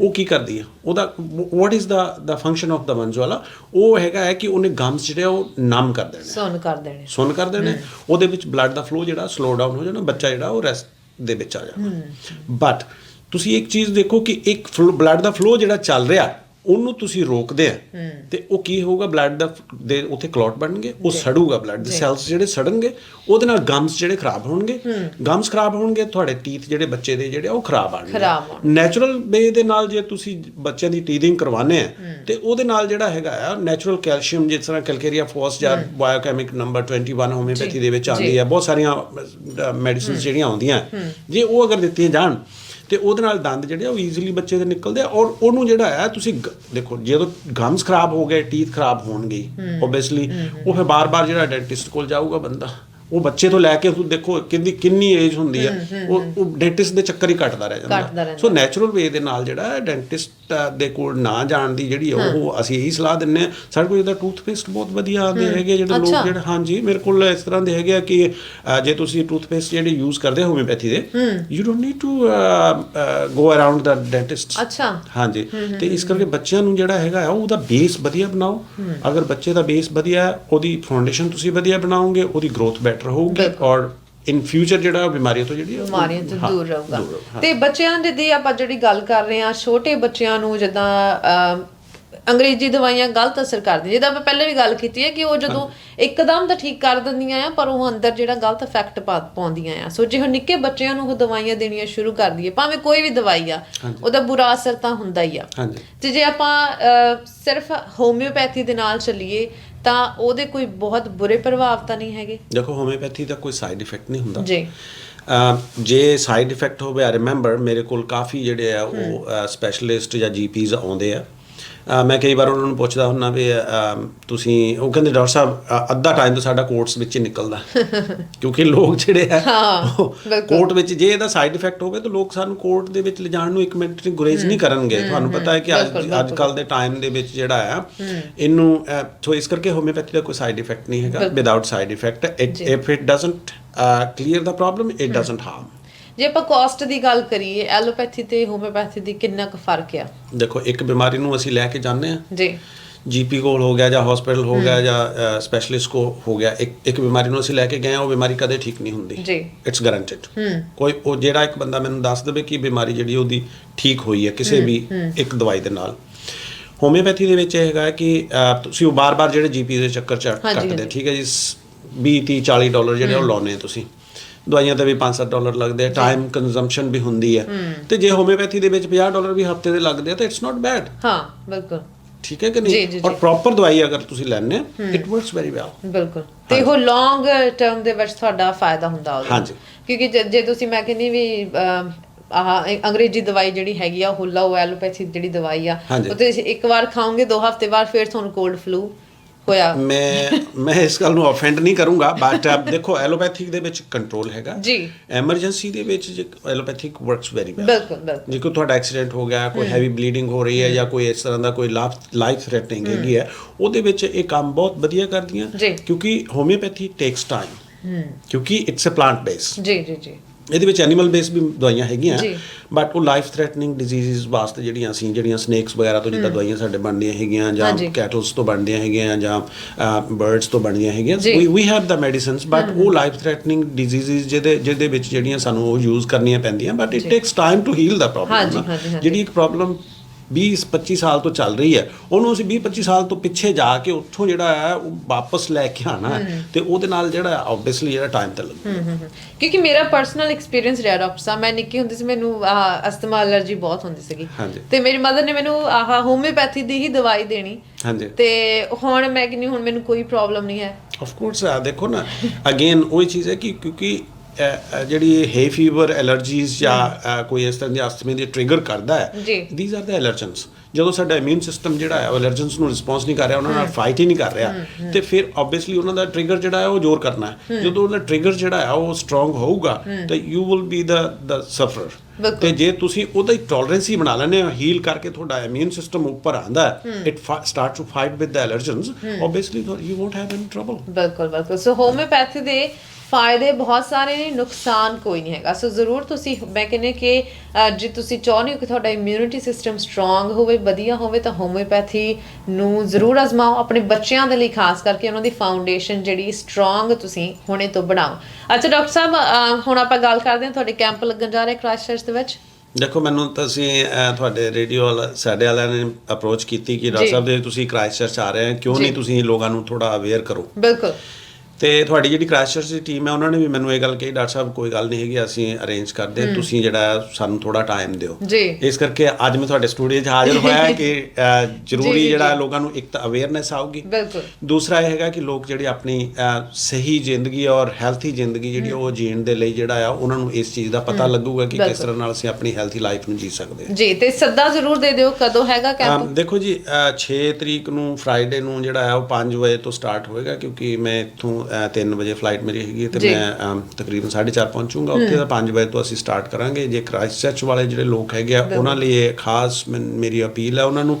ਉਹ ਕੀ ਕਰਦੀ ਆ? ਉਹਦਾ what is the the function of the ਬੰਜੋਲਾ ਉਹ ਹੈਗਾ ਹੈ ਕਿ ਉਹਨੇ ਗਮਸ ਜਿਹੜੇ ਉਹ ਨਮ ਕਰ ਦੇਣੇ ਸੁਣ ਕਰ ਦੇਣੇ। ਸੁੰਨ ਕਰ ਦੇਣੇ। ਉਹਦੇ ਵਿੱਚ ਬਲੱਡ ਦਾ ਫਲੋ ਜਿਹੜਾ ਸਲੋ ਡਾਊਨ ਹੋ ਜਾਣਾ ਬੱਚਾ ਜਿਹੜਾ ਉਹ ਰੈਸਟ ਦੇ ਵਿੱਚ ਆ ਜਾਣਾ। ਬਟ ਤੁਸੀਂ ਇੱਕ ਚੀਜ਼ ਦੇਖੋ ਕਿ ਇੱਕ ਬਲੱਡ ਦਾ ਫਲੋ ਜਿਹੜਾ ਚੱਲ ਰਿਹਾ ਉਹਨੂੰ ਤੁਸੀਂ ਰੋਕਦੇ ਆ ਤੇ ਉਹ ਕੀ ਹੋਊਗਾ ਬਲੱਡ ਦਾ ਦੇ ਉੱਥੇ ਕਲੌਟ ਬਣਨਗੇ ਉਹ ਸੜੂਗਾ ਬਲੱਡ ਦੇ ਸੈਲਸ ਜਿਹੜੇ ਸੜਨਗੇ ਉਹਦੇ ਨਾਲ ਗਮਸ ਜਿਹੜੇ ਖਰਾਬ ਹੋਣਗੇ। ਗਮਸ ਖਰਾਬ ਹੋਣਗੇ ਤੁਹਾਡੇ ਟੀਥ ਜਿਹੜੇ ਬੱਚੇ ਦੇ ਜਿਹੜੇ ਉਹ ਖਰਾਬ ਆਣਗੇ। ਨੈਚੁਰਲ ਵੇ ਦੇ ਨਾਲ ਜੇ ਤੁਸੀਂ ਬੱਚਿਆਂ ਦੀ ਟੀਥਿੰਗ ਕਰਵਾਉਂਦੇ ਆ ਤੇ ਉਹਦੇ ਨਾਲ ਜਿਹੜਾ ਹੈਗਾ ਆ ਨੈਚੁਰਲ ਕੈਲਸ਼ੀਅਮ ਜਿਸ ਤਰ੍ਹਾਂ ਕੈਲਕੇਰੀਆ ਫੋਸ ਜਾਂ ਬਾਇਓਕੈਮਿਕ ਨੰਬਰ 21 ਹੋਮਿਓਪੈਥੀ ਦੇ ਵਿੱਚ ਆਉਂਦੀ ਹੈ ਬਹੁਤ ਸਾਰੀਆਂ ਮੈਡੀਸਿਨਸ ਜਿਹੜੀਆਂ ਆਉਂਦੀਆਂ। ਜੇ ਉਹ ਅਗਰ ਦਿੱਤੀਆਂ ਜਾਣ ਤੇ ਉਹਦੇ ਨਾਲ ਦੰਦ ਜਿਹੜੇ ਆ ਉਹ ਈਜ਼ੀਲੀ ਬੱਚੇ ਦੇ ਨਿਕਲਦੇ ਆ ਔਰ ਉਹਨੂੰ ਜਿਹੜਾ ਆ ਤੁਸੀਂ ਦੇਖੋ ਜਦੋਂ ਗਮਸ ਖਰਾਬ ਹੋ ਗਏ ਟੀਥ ਖਰਾਬ ਹੋਣਗੇ ਓਬਵੀਅਸਲੀ ਉਹ ਫਿਰ ਬਾਰ-ਬਾਰ ਜਿਹੜਾ ਡੈਂਟਿਸਟ ਕੋਲ ਜਾਊਗਾ ਬੰਦਾ ਉਹ ਬੱਚੇ ਤੋਂ ਲੈ ਕੇ ਤੁਸੀਂ ਦੇਖੋ ਕਿੰਨੀ ਕਿੰਨੀ ਏਜ ਹੁੰਦੀ ਹੈ ਉਹ ਡੈਂਟਿਸਟ ਦੇ ਚੱਕਰ ਹੀ ਕੱਟਦਾ ਰਹਿ ਜਾਂਦਾ। ਸੋ ਨੈਚੁਰਲ ਵੇ ਦੇ ਨਾਲ ਜਿਹੜਾ ਡੈਂਟਿਸਟ ਦੇ ਕੋਲ ਨਾ ਜਾਣ ਦੀ ਜਿਹੜੀ ਉਹ ਅਸੀਂ ਇਹੀ ਸਲਾਹ ਦਿੰਨੇ ਆ। ਸਾਡੇ ਕੋਲ ਜਿਹਦਾ ਟੂਥਪੇਸਟ ਬਹੁਤ ਵਧੀਆ ਆਉਂਦੇ ਹੈਗੇ ਜਿਹੜੇ। ਲੋਕ ਜਿਹੜੇ ਹਾਂਜੀ ਮੇਰੇ ਕੋਲ ਇਸ ਤਰ੍ਹਾਂ ਦੇ ਹੈਗੇ ਆ ਕਿ ਜੇ ਤੁਸੀਂ ਟੂਥਪੇਸਟ ਜਿਹੜੇ ਯੂਜ਼ ਕਰਦੇ ਹੋ। ਹੋਮਿਓਪੈਥੀ ਦੇ you don't need to go around the dentist ਅੱਛਾ। ਹਾਂਜੀ। ਤੇ ਇਸ ਕਰਕੇ ਬੱਚਿਆਂ ਨੂੰ ਜਿਹੜਾ ਹੈਗਾ ਉਹਦਾ ਬੇਸ ਵਧੀਆ ਬਣਾਓ। ਅਗਰ ਬੱਚੇ ਦਾ ਬੇਸ ਵਧੀਆ ਹੈ ਉਹਦੀ ਫਾਊਂਡੇਸ਼ਨ ਤੁਸੀਂ ਵਧੀਆ ਬਣਾਓਗੇ ਉਹਦੀ ਗਰੋਥ ਬੈਟਰ ਹੋਊਗੀ। ਔਰ ਇਨ ਫਿਊਚਰ ਜਿਹੜਾ ਬਿਮਾਰੀਆਂ ਤੋਂ ਜਿਹੜੀ ਆ ਬਿਮਾਰੀਆਂ ਤੋਂ ਦੂਰ ਰਹੂਗਾ। ਤੇ ਬੱਚਿਆਂ ਦੇ ਦੀ ਆਪਾਂ ਜਿਹੜੀ ਗੱਲ ਕਰ ਰਹੇ ਹਾਂ ਛੋਟੇ ਬੱਚਿਆਂ ਨੂੰ ਜਿੱਦਾਂ ਅੰਗਰੇਜ਼ੀ ਦਵਾਈਆਂ ਗਲਤ ਅਸਰ ਕਰਦੀਆਂ। ਜਿੱਦਾਂ ਆਪਾਂ ਪਹਿਲੇ ਵੀ ਗੱਲ ਕੀਤੀ ਹੈ ਕਿ ਉਹ ਜਦੋਂ ਇੱਕਦਮ ਤਾਂ ਠੀਕ ਕਰ ਦਿੰਦੀਆਂ ਆ ਪਰ ਉਹ ਅੰਦਰ ਜਿਹੜਾ ਗਲਤ ਇਫੈਕਟ ਪਾਉਂਦੀਆਂ ਆ। ਸੋ ਜੇ ਹੁਣ ਨਿੱਕੇ ਬੱਚਿਆਂ ਨੂੰ ਉਹ ਦਵਾਈਆਂ ਦੇਣੀਆਂ ਸ਼ੁਰੂ ਕਰ ਦਈਏ ਭਾਵੇਂ ਕੋਈ ਵੀ ਦਵਾਈ ਆ ਉਹਦਾ ਬੁਰਾ ਅਸਰ ਤਾਂ ਹੁੰਦਾ ਹੀ ਆ। ਤੇ ਜੇ ਆਪਾਂ ਸਿਰਫ ਹੋਮਿਓਪੈਥੀ ਦੇ ਨਾਲ ਚੱਲੀਏ ਤਾਂ ਉਹਦੇ ਕੋਈ ਬਹੁਤ ਬੁਰੇ ਪ੍ਰਭਾਵ ਤਾਂ ਨਹੀਂ ਹੈਗੇ? ਦੇਖੋ ਹੋਮਿਓਪੈਥੀ ਦਾ ਕੋਈ ਸਾਈਡ ਇਫੈਕਟ ਨਹੀਂ ਹੁੰਦਾ। ਜੀ। ਜੇ ਸਾਈਡ ਇਫੈਕਟ ਹੋਵੇ ਆ ਰਿਮੈਂਬਰ ਮੇਰੇ ਕੋਲ ਕਾਫੀ ਜਿਹੜੇ ਆ ਉਹ ਸਪੈਸ਼ਲਿਸਟ ਜਾਂ ਜੀਪੀਜ਼ ਆਉਂਦੇ ਆ। ਮੈਂ ਕਈ ਵਾਰ ਉਹਨਾਂ ਨੂੰ ਪੁੱਛਦਾ ਹੁੰਦਾ ਵੀ ਤੁਸੀਂ ਉਹ ਕਹਿੰਦੇ ਡਾਕਟਰ ਸਾਹਿਬ ਅੱਧਾ ਟਾਈਮ ਤਾਂ ਸਾਡਾ ਕੋਰਟਸ ਵਿੱਚ ਹੀ ਨਿਕਲਦਾ। ਕਿਉਂਕਿ ਲੋਕ ਜਿਹੜੇ ਆ। ਕੋਰਟ ਵਿੱਚ ਜੇ ਇਹਦਾ ਸਾਈਡ ਇਫੈਕਟ ਹੋਵੇ ਤਾਂ ਲੋਕ ਸਾਨੂੰ ਕੋਰਟ ਦੇ ਵਿੱਚ ਲਿਜਾਣ ਨੂੰ ਇੱਕ ਮਿੰਟ ਦੀ ਗੁਰੇਜ਼ ਨਹੀਂ ਕਰਨਗੇ। ਤੁਹਾਨੂੰ ਪਤਾ ਹੈ ਕਿ ਅੱਜ ਕੱਲ ਦੇ ਟਾਈਮ ਦੇ ਵਿੱਚ ਜਿਹੜਾ ਆ ਇਹਨੂੰ ਸੋ ਇਸ ਕਰਕੇ ਹੋਮਿਓਪੈਥੀ ਦਾ ਕੋਈ ਸਾਈਡ ਇਫੈਕਟ ਨਹੀਂ ਹੈਗਾ। Without side effect if it doesn't clear the problem it doesn't harm ਜੇ ਆਪਾਂ ਕਾਸਟ ਦੀ ਗੱਲ ਕਰੀਏ ਐਲੋਪੈਥੀ ਤੇ ਹੋਮਿਓਪੈਥੀ ਦੀ ਕਿੰਨਾ ਕੁ ਫ਼ਰਕ ਆ? ਦੇਖੋ ਇੱਕ ਬਿਮਾਰੀ ਨੂੰ ਅਸੀਂ ਲੈ ਕੇ ਜਾਂਦੇ ਆ ਜੀ। ਜੀਪੀ ਕੋਲ ਹੋ ਗਿਆ ਜਾਂ ਹਸਪੀਟਲ ਹੋ ਗਿਆ ਜਾਂ ਸਪੈਸ਼ਲਿਸਟ ਕੋ ਹੋ ਗਿਆ ਇੱਕ ਇੱਕ ਬਿਮਾਰੀ ਨੂੰ ਅਸੀਂ ਲੈ ਕੇ ਗਏ ਆ ਉਹ ਬਿਮਾਰੀ ਕਦੇ ਠੀਕ ਨਹੀਂ ਹੁੰਦੀ। ਜੀ। ਇਟਸ ਗਾਰੰਟੀਡ ਕੋਈ ਉਹ ਜਿਹੜਾ ਇੱਕ ਬੰਦਾ ਮੈਨੂੰ ਦੱਸ ਦੇਵੇ ਕਿ ਬਿਮਾਰੀ ਜਿਹੜੀ ਉਹਦੀ ਠੀਕ ਹੋਈ ਹੈ ਕਿਸੇ ਵੀ ਇੱਕ ਦਵਾਈ ਦੇ ਨਾਲ। ਹੋਮਿਓਪੈਥੀ ਦੇ ਵਿੱਚ ਇਹ ਹੈਗਾ ਕਿ ਤੁਸੀਂ ਉਹ ਬਾਰ-ਬਾਰ ਜਿਹੜੇ ਜੀਪੀ ਦੇ ਚੱਕਰ ਚ ਕੱਟਦੇ। ਠੀਕ ਹੈ ਜੀ 20 30 40 ਡਾਲਰ ਜਿਹੜੇ ਉਹ ਲਾਉਨੇ ਤੁਸੀਂ। ਦਵਾਈਆਂ ਤੇ ਵੀ 5-7 ਡਾਲਰ ਲੱਗਦੇ ਆ ਟਾਈਮ ਕੰਜ਼ੰਪਸ਼ਨ ਵੀ ਹੁੰਦੀ ਹੈ। ਤੇ ਜੇ ਹੋਮਿਓਪੈਥੀ ਦੇ ਵਿੱਚ 50 ਡਾਲਰ ਵੀ ਹਫ਼ਤੇ ਦੇ ਲੱਗਦੇ ਆ ਤਾਂ ਇਟਸ ਨਾਟ ਬੈਡ ਹਾਂ ਬਿਲਕੁਲ। ਠੀਕ ਹੈ ਕਿ ਨਹੀਂ? ਔਰ। ਪ੍ਰੋਪਰ ਦਵਾਈ ਅਗਰ ਤੁਸੀਂ ਲੈਣੇ ਇਟ ਵਰਕਸ ਵੈਰੀ ਵੈਲ ਬਿਲਕੁਲ। ਤੇ ਉਹ ਲੌਂਗ ਟਰਮ ਦੇ ਵਿੱਚ ਤੁਹਾਡਾ ਫਾਇਦਾ ਹੁੰਦਾ ਉਹਦਾ ਹਾਂਜੀ। ਕਿਉਂਕਿ ਜੇ- ਤੁਸੀਂ ਮੈਂ ਕਹਿੰਨੀ ਵੀ ਆਹ ਅੰਗਰੇਜ਼ੀ ਦਵਾਈ ਜਿਹੜੀ ਹੈਗੀ ਆ ਹੁੱਲਾ ਉਹ ਐਲੋਪੈਥੀ ਜਿਹੜੀ ਦਵਾਈ ਆ। ਉਹ ਤੇ ਇੱਕ ਵਾਰ ਖਾਓਗੇ ਦੋ ਹਫ਼ਤੇ ਬਾਅਦ ਫਿਰ ਤੁਹਾਨੂੰ ਕੋਲਡ ਫਲੂ ਹੋਇਆ। ਮੈਂ ਮੈਂ ਇਸ ਗੱਲ ਨੂੰ ਆਫੈਂਡ ਨਹੀਂ ਕਰੂੰਗਾ ਬਟ ਦੇਖੋ ਐਲੋਪੈਥਿਕ ਦੇ ਵਿੱਚ ਕੰਟਰੋਲ ਹੈਗਾ। ਜੀ। ਐਮਰਜੈਂਸੀ ਦੇ ਵਿੱਚ ਐਲੋਪੈਥਿਕ ਵਰਕਸ ਵੈਰੀ ਵੈਲ ਬਿਲਕੁਲ ਬਿਲਕੁਲ। ਜੇ ਕੋਈ ਤੁਹਾਡਾ ਐਕਸੀਡੈਂਟ ਹੋ ਗਿਆ ਕੋਈ ਹੈਵੀ ਬਲੀਡਿੰਗ ਹੋ ਰਹੀ ਹੈ ਜਾਂ ਕੋਈ ਇਸ ਤਰ੍ਹਾਂ ਦਾ ਕੋਈ ਲਾਈਫ ਥ੍ਰੈਟਨਿੰਗ ਹੈਗੀ ਹੈ ਉਹਦੇ ਵਿੱਚ ਇਹ ਕੰਮ ਬਹੁਤ ਵਧੀਆ ਕਰਦੀਆਂ ਜੀ। ਕਿਉਂਕਿ ਹੋਮਿਓਪੈਥੀ ਟੇਕਸ ਟਾਈਮ ਕਿਉਂਕਿ ਇਟਸ ਅ ਪਲਾਂਟ ਬੇਸ ਜੀ ਜੀ ਜੀ। ਇਹਦੇ ਵਿੱਚ ਐਨੀਮਲ ਬੇਸ ਵੀ ਦਵਾਈਆਂ ਹੈਗੀਆਂ। ਬਟ ਉਹ ਲਾਈਫ ਥ੍ਰੈਟਨਿੰਗ ਡਿਜ਼ੀਜ਼ਸ ਵਾਸਤੇ ਜਿਹੜੀਆਂ ਅਸੀਂ ਜਿਹੜੀਆਂ ਸਨੇਕਸ ਵਗੈਰਾ ਤੋਂ ਜਿੱਦਾਂ ਦਵਾਈਆਂ ਸਾਡੇ ਬਣਦੀਆਂ ਹੈਗੀਆਂ ਜਾਂ। ਕੈਟਲਸ ਤੋਂ ਬਣਦੀਆਂ ਹੈਗੀਆਂ ਜਾਂ ਬਰਡਸ ਤੋਂ ਬਣਦੀਆਂ ਹੈਗੀਆਂ। We we have the medicines but ਉਹ ਲਾਈਫ ਥ੍ਰੈਟਨਿੰਗ ਡਿਜ਼ੀਜ਼ਸ ਜਿਹਦੇ ਜਿਹਦੇ ਵਿੱਚ ਜਿਹੜੀਆਂ ਸਾਨੂੰ ਉਹ ਯੂਜ਼ ਕਰਨੀਆਂ ਪੈਂਦੀਆਂ but it takes time to heal the problem. ਜਿਹੜੀ ਇੱਕ ਪ੍ਰੋਬਲਮ 20 25 ਸਾਲ ਤੋਂ ਚੱਲ ਰਹੀ ਹੈ। ਉਹਨੂੰ ਅਸੀਂ 20 25 ਸਾਲ ਤੋਂ ਪਿੱਛੇ ਜਾ ਕੇ ਉੱਥੋਂ ਜਿਹੜਾ ਹੈ ਉਹ ਵਾਪਸ ਲੈ ਕੇ ਆਣਾ ਤੇ ਉਹਦੇ ਨਾਲ ਜਿਹੜਾ ਆਬਵੀਅਸਲੀ ਜਿਹੜਾ ਟਾਈਮ ਤੇ ਹਮ। ਕਿਉਂਕਿ ਮੇਰਾ ਪਰਸਨਲ ਐਕਸਪੀਰੀਅੰਸ ਰਿਹਾ ਡਾਕਟਰ ਸਾਹਿਬ। ਮੈਂ ਨਿੱਕੀ ਹੁੰਦੀ ਸੀ ਮੈਨੂੰ ਅਸਥਮਾ ਐਲਰਜੀ ਬਹੁਤ ਹੁੰਦੀ ਸੀਗੀ। ਤੇ ਮੇਰੀ ਮਦਰ ਨੇ ਮੈਨੂੰ ਆਹ ਹੋਮਿਓਪੈਥੀ ਦੀ ਹੀ ਦਵਾਈ ਦੇਣੀ। ਹਾਂਜੀ। ਤੇ ਹੁਣ ਮੈਂ ਕਹਿੰਦੀ ਹੁਣ ਮੈਨੂੰ ਕੋਈ ਪ੍ਰੋਬਲਮ ਨਹੀਂ ਹੈ। ਆਫ ਕੋਰਸ ਆ ਦੇਖੋ ਨਾ। ਅਗੇਨ ਉਹੀ ਚੀਜ਼ ਹੈ ਕਿ ਕਿਉਂਕਿ ਜਿਹੜੀ ਹੈ ਫੀਵਰ ਐਲਰਜੀਜ਼ ਜਾਂ ਕੋਈ ਇਸ ਤਰ੍ਹਾਂ ਦੀ ਅਸਥਮੇ ਦੀ ਟ੍ਰਿਗਰ ਕਰਦਾ ਹੈ। ਥੀਸ ਆਰ ਦ ਐਲਰਜਨਸ ਜਦੋਂ ਸਾਡਾ ਇਮਿਊਨ ਸਿਸਟਮ ਜਿਹੜਾ ਹੈ ਉਹ ਐਲਰਜਨਸ ਨੂੰ ਰਿਸਪੌਂਸ ਨਹੀਂ ਕਰ ਰਿਹਾ ਉਹਨਾਂ ਨਾਲ ਫਾਈਟ ਹੀ ਨਹੀਂ ਕਰ ਰਿਹਾ ਤੇ ਫਿਰ ਆਬਵੀਅਸਲੀ ਉਹਨਾਂ ਦਾ ਟ੍ਰਿਗਰ ਜਿਹੜਾ ਹੈ ਉਹ ਜ਼ੋਰ ਕਰਨਾ ਹੈ। ਜਦੋਂ ਉਹਦਾ ਟ੍ਰਿਗਰ ਜਿਹੜਾ ਹੈ ਉਹ ਸਟਰੋਂਗ ਹੋਊਗਾ ਤਾਂ you will be the the sufferer. ਤੇ ਜੇ ਤੁਸੀਂ ਉਹਦਾ ਹੀ ਟੋਲਰੈਂਸ ਹੀ ਬਣਾ ਲੈਂਦੇ ਹੋ ਹੀਲ ਕਰਕੇ ਤੁਹਾਡਾ ਇਮਿਊਨ ਸਿਸਟਮ ਉੱਪਰ ਆਂਦਾ it start to fight with the allergens obviously you won't have any trouble ਬਿਲਕੁਲ ਬਿਲਕੁਲ। ਸੋ ਹੋਮਿਓਪੈਥੀ ਦੇ ਫਾਇਦੇ ਬਹੁਤ ਸਾਰੇ ਨੇ ਨੁਕਸਾਨ ਕੋਈ ਨਹੀਂ ਹੈਗਾ। ਸੋ ਜ਼ਰੂਰ ਤੁਸੀਂ ਮੈਂ ਕਹਿੰਨੇ ਕਿ ਜੇ ਤੁਸੀਂ ਚਾਹੁੰਦੇ ਹੋ ਕਿ ਤੁਹਾਡਾ ਇਮਿਊਨਿਟੀ ਸਿਸਟਮ ਸਟਰੋਂਗ ਹੋਵੇ ਵਧੀਆ ਹੋਵੇ ਤਾਂ ਹੋਮਿਓਪੈਥੀ ਨੂੰ ਜ਼ਰੂਰ ਅਜ਼ਮਾਓ। ਆਪਣੇ ਬੱਚਿਆਂ ਦੇ ਲਈ ਖਾਸ ਕਰਕੇ ਉਹਨਾਂ ਦੀ ਫਾਊਂਡੇਸ਼ਨ ਜਿਹੜੀ ਸਟਰੋਂਗ ਤੁਸੀਂ ਹੁਣੇ ਤੋਂ ਬਣਾਓ। ਅੱਛਾ ਡਾਕਟਰ ਸਾਹਿਬ ਹੁਣ ਆਪਾਂ ਗੱਲ ਕਰਦੇ ਹਾਂ ਤੁਹਾਡੇ ਕੈਂਪ ਲੱਗਣ ਜਾ ਰਹੇ ਕ੍ਰਾਈਸਟ ਚਰਚ ਦੇ ਵਿੱਚ। ਦੇਖੋ ਮੈਨੂੰ ਤੁਸੀਂ ਤੁਹਾਡੇ ਰੇਡੀਓ ਵਾਲਾ ਸਾਡੇ ਵਾਲਿਆਂ ਨੇ ਅਪਰੋਚ ਕੀਤੀ ਕਿ ਡਾਕਟਰ। ਸਾਹਿਬ ਦੇ ਤੁਸੀਂ ਕ੍ਰਾਈਸਟਚਰਚ ਆ ਰਹੇ ਹੋ ਕਿਉਂ। ਨਹੀਂ ਤੁਸੀਂ ਲੋਕਾਂ ਨੂੰ ਥੋੜਾ ਅਵੇਅਰ ਕਰੋ? ਬਿਲਕੁਲ। ਤੇ ਤੁਹਾਡੀ ਜਿਹੜੀ ਕ੍ਰਾਈਸਟਚਰਚ ਦੀ ਟੀਮ ਹੈ ਉਹਨਾਂ ਨੇ ਵੀ ਮੈਨੂੰ ਇਹ ਗੱਲ ਕਹੀ ਡਾਕਟਰ ਸਾਹਿਬ ਕੋਈ ਗੱਲ ਨਹੀਂ ਹੈਗੀ ਅਸੀਂ ਅਰੇਂਜ ਕਰਦੇ ਹਾਂ, ਤੁਸੀਂ ਜਿਹੜਾ ਸਾਨੂੰ ਥੋੜਾ ਟਾਈਮ ਦਿਓ। ਇਸ ਕਰਕੇ ਅੱਜ ਮੈਂ ਤੁਹਾਡੇ ਸਟੂਡੀਓ 'ਚ ਹਾਜ਼ਰ ਹੋਇਆ ਕਿ ਜ਼ਰੂਰੀ ਜਿਹੜਾ। ਲੋਕਾਂ ਨੂੰ ਇੱਕ ਤਾਂ ਅਵੇਅਰਨੈਸ ਆਊਗੀ। ਬਿਲਕੁਲ। ਦੂਸਰਾ ਇਹ ਹੈਗਾ ਕਿ ਲੋਕ ਜਿਹੜੀ ਆਪਣੀ ਸਹੀ ਜ਼ਿੰਦਗੀ ਔਰ ਹੈਲਥੀ ਜ਼ਿੰਦਗੀ ਜਿਹੜੀ ਉਹ ਜੀਣ ਦੇ ਲਈ ਜਿਹੜਾ ਆ ਉਹਨਾਂ ਨੂੰ ਇਸ ਚੀਜ਼ ਦਾ ਪਤਾ ਲੱਗੂਗਾ ਕਿ ਕਿਸ। ਤਰ੍ਹਾਂ ਨਾਲ ਅਸੀਂ ਆਪਣੀ ਹੈਲਥੀ ਲਾਈਫ ਨੂੰ ਜੀ ਸਕਦੇ ਹਾਂ। ਜੀ ਤੇ ਸੱਦਾ ਜ਼ਰੂਰ ਦੇ ਦਿਓ ਕਦੋਂ ਹੈਗਾ ਕੈਂਪ ਦੇਖੋ ਜੀ ਅ, 6 ਤਰੀਕ ਨੂੰ ਫਰਾਈਡੇ ਨੂੰ ਜਿਹੜਾ ਹੈ ਉਹ 5 ਵਜੇ ਤੋਂ ਸਟਾਰਟ ਹੋਏਗਾ ਕਿਉਂਕਿ ਮੈਂ ਇੱਥੋਂ 3 ਵਜੇ ਫਲਾਈਟ ਮੇਰੀ ਹੈਗੀ ਤੇ। ਮੈਂ ਤਕਰੀਬਨ 4:30 ਪਹੁੰਚੂਗਾ। ਉੱਥੇ ਦਾ 5 ਵਜੇ ਤੋਂ ਅਸੀਂ ਸਟਾਰਟ ਕਰਾਂਗੇ। ਜੇ ਕ੍ਰਾਈਸਟਚਰਚ ਵਾਲੇ ਜਿਹੜੇ ਲੋਕ ਹੈਗੇ ਆ ਉਹਨਾਂ ਲਈ ਖਾਸ ਮੇਰੀ ਅਪੀਲ ਹੈ ਉਹਨਾਂ ਨੂੰ।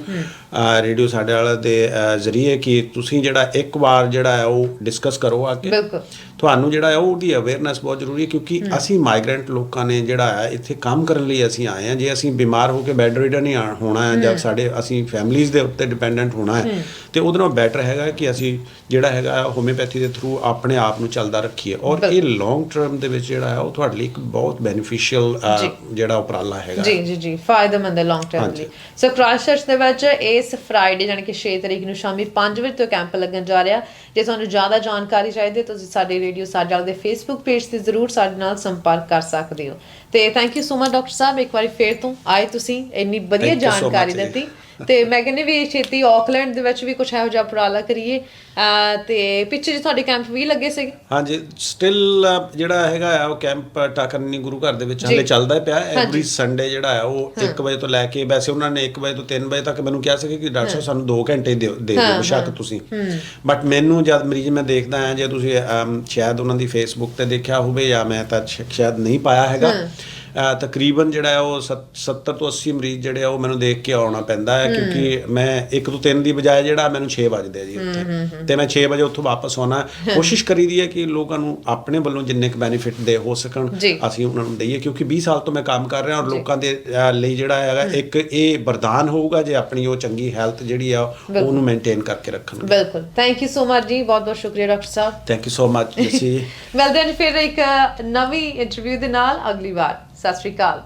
ਰੇਡੀਓ ਸਾਡੇ ਵਾਲਾ ਦੇ ਜ਼ਰੀਏ ਕਿ ਤੁਸੀਂ ਜਿਹੜਾ ਇੱਕ ਵਾਰ ਜਿਹੜਾ ਹੈ ਉਹ ਡਿਸਕਸ ਕਰੋ ਆ ਕੇ। ਬਿਲਕੁਲ। ਤੁਹਾਨੂੰ ਜਿਹੜਾ ਹੈ ਉਹਦੀ ਅਵੇਅਰਨੈਸ ਬਹੁਤ ਜ਼ਰੂਰੀ ਹੈ ਕਿਉਂਕਿ ਅਸੀਂ ਮਾਈਗ੍ਰੈਂਟ ਲੋਕਾਂ ਨੇ ਜਿਹੜਾ ਹੈ ਇੱਥੇ ਕੰਮ ਕਰਨ ਲਈ ਅਸੀਂ ਆਏ ਹਾਂ। ਜੇ ਅਸੀਂ ਬਿਮਾਰ ਹੋ ਕੇ ਬੈੱਡ ਰਿਡਨ ਹੀ ਆ- ਹੋਣਾ ਹੈ ਜਾਂ ਸਾਡੇ ਅਸੀਂ ਫੈਮਲੀਆਂ ਦੇ ਉੱਤੇ ਡਿਪੈਂਡੈਂਟ ਹੋਣਾ ਹੈ ਤੇ ਉਹਦੇ ਨਾਲੋਂ ਬੈਟਰ ਹੈਗਾ ਕਿ ਅਸੀਂ ਜਿਹੜਾ ਹੈਗਾ ਹੋਮਿਓਪੈਥੀ ਦੇ ਥਰੂ ਆਪਣੇ ਆਪ ਨੂੰ ਚੱਲਦਾ ਰੱਖੀਏ। ਔਰ ਇਹ ਲੌਂਗ ਟਰਮ ਦੇ ਵਿੱਚ ਜਿਹੜਾ ਹੈ ਉਹ ਤੁਹਾਡੇ ਲਈ ਇੱਕ ਬਹੁਤ ਬੈਨੀਫੀਸ਼ੀਅਲ ਜਿਹੜਾ ਉਪਰਾਲਾ ਹੈਗਾ। ਜੀ ਜੀ ਜੀ। ਫਾਇਦੇਮੰਦ ਹੈ ਲੌਂਗ ਟਰਮ। ਲਈ। ਸੋ ਕ੍ਰਾਈਸਟਚਰਚ ਦੇ ਵਿੱਚ ਇਸ ਫਰਾਈਡੇ ਯਾਨੀ ਕਿ 6 ਤਰੀਕ ਨੂੰ ਸ਼ਾਮੀ 5 ਵਜੇ ਤੋਂ ਕੈਂਪ ਲੱਗਣ ਜਾ ਰਿਹਾ। ਜੇ ਤੁਹਾਨੂੰ ਜ਼ਿਆਦਾ ਜਾਣਕਾਰੀ ਚਾਹੀਦੀ ਹੈ ਤੁਸੀਂ ਸਾਡੇ ਰੇਡੀਓ ਸਾਜਲ ਦੇ ਫੇਸਬੁੱਕ ਪੇਜ ਤੇ ਜ਼ਰੂਰ ਸਾਡੇ ਨਾਲ ਸੰਪਰਕ ਕਰ ਸਕਦੇ ਹੋ। ਤੇ thank you so much doctor ਸਾਹਿਬ। ਇੱਕ ਵਾਰੀ ਫੇਰ ਤੋਂ ਆਏ ਤੁਸੀਂ। ਇੰਨੀ ਵਧੀਆ ਜਾਣਕਾਰੀ। ਦਿੱਤੀ। ਤੇ ਮੈਂ ਕਹਿੰਦੀ ਵੀ ਛੇਤੀ ਆਕਲੈਂਡ ਦੇ ਵਿੱਚ ਵੀ ਕੁਝ ਇਹੋ ਜਿਹਾ ਉਪਰਾਲਾ ਕਰੀਏ। ਤੇ ਪਿੱਛੇ ਜੇ ਤੁਹਾਡੇ ਕੈਂਪ ਵੀ ਲੱਗੇ ਸੀਗੇ? ਹਾਂਜੀ ਸਟਿਲ ਜਿਹੜਾ ਹੈਗਾ ਆ ਉਹ ਕੈਂਪ ਟਾਕਰਨੀ ਗੁਰੂ ਘਰ ਦੇ ਵਿੱਚ। ਹਲੇ ਚੱਲਦਾ ਪਿਆ। ਐਵਰੀ ਸੰਡੇ ਜਿਹੜਾ ਆ ਉਹ 1 ਵਜੇ ਤੋਂ ਲੈ ਕੇ ਵੈਸੇ ਉਹਨਾਂ ਨੇ 1 ਵਜੇ ਤੋਂ 3 ਵਜੇ ਤੱਕ ਮੈਨੂੰ ਕਿਹਾ ਸੀ ਕਿ ਡਾਕਟਰ ਸਾਹਿਬ ਸਾਨੂੰ 2 ਘੰਟੇ ਦੇ ਦਿਓ ਬੇਸ਼ੱਕ ਤੁਸੀਂ। ਬਟ ਮੈਨੂੰ ਜਦ ਮਰੀਜ਼ ਮੈਂ ਦੇਖਦਾ ਹਾਂ ਜੇ ਤੁਸੀਂ ਸ਼ਾਇਦ ਉਹਨਾਂ ਦੀ ਫੇਸਬੁੱਕ ਤੇ ਦੇਖਿਆ ਹੋਵੇ ਜਾਂ ਮੈਂ ਤਾਂ ਸ਼- ਸ਼ਾਇਦ ਨਹੀਂ ਪਾਇਆ ਹੈਗਾ। ਤਕਰੀਬਨ ਜਿਹੜਾ ਹੈ ਉਹ ਸੱਤ- 70 ਤੋਂ 80 ਮਰੀਜ਼ ਜਿਹੜੇ ਆ ਉਹ ਮੈਨੂੰ ਦੇਖ ਕੇ ਆਉਣਾ ਪੈਂਦਾ ਹੈ ਕਿਉਂਕਿ ਮੈਂ 1 ਤੋਂ 3 ਦੀ ਬਜਾਏ ਜਿਹੜਾ ਮੈਨੂੰ 6 ਵੱਜਦੇ ਆ ਜੀ ਉੱਥੇ। ਤੇ ਮੈਂ 6 ਵਜੇ ਉੱਥੋਂ ਵਾਪਸ ਆਉਣਾ। ਕੋਸ਼ਿਸ਼ ਕਰੀਦੀ ਹੈ ਕਿ ਲੋਕਾਂ ਨੂੰ ਆਪਣੇ ਵੱਲੋਂ ਜਿੰਨੇ ਕੁ ਬੈਨੀਫਿਟ ਦੇ ਹੋ ਸਕਣ ਜੀ। ਅਸੀਂ ਉਹਨਾਂ ਨੂੰ ਦਈਏ ਕਿਉਂਕਿ 20 ਸਾਲ ਤੋਂ ਮੈਂ ਕੰਮ ਕਰ ਰਿਹਾ ਔਰ ਲੋਕਾਂ ਦੇ ਲਈ ਜਿਹੜਾ ਹੈਗਾ ਇੱਕ ਇਹ ਵਰਦਾਨ ਹੋਊਗਾ ਜੇ ਆਪਣੀ ਉਹ ਚੰਗੀ ਹੈਲਥ ਜਿਹੜੀ ਆ ਉਹਨੂੰ ਮੇਨਟੇਨ ਕਰਕੇ ਰੱਖਣ ਬਿਲਕੁਲ। ਥੈਂਕ ਯੂ ਸੋ ਮਚ ਜੀ। ਬਹੁਤ ਬਹੁਤ ਸ਼ੁਕਰੀਆ doctor Sahib. Thank you so much Jassi. ਮਿਲਦੇ ਹਾਂ ਜੀ ਫਿਰ ਇੱਕ ਨਵੀਂ ਇੰਟਰਵਿਊ ਦੇ ਨਾਲ। ਅਗਲੀ ਵਾਰ। ਸਤਿ ਸ਼੍ਰੀ ਅਕਾਲ।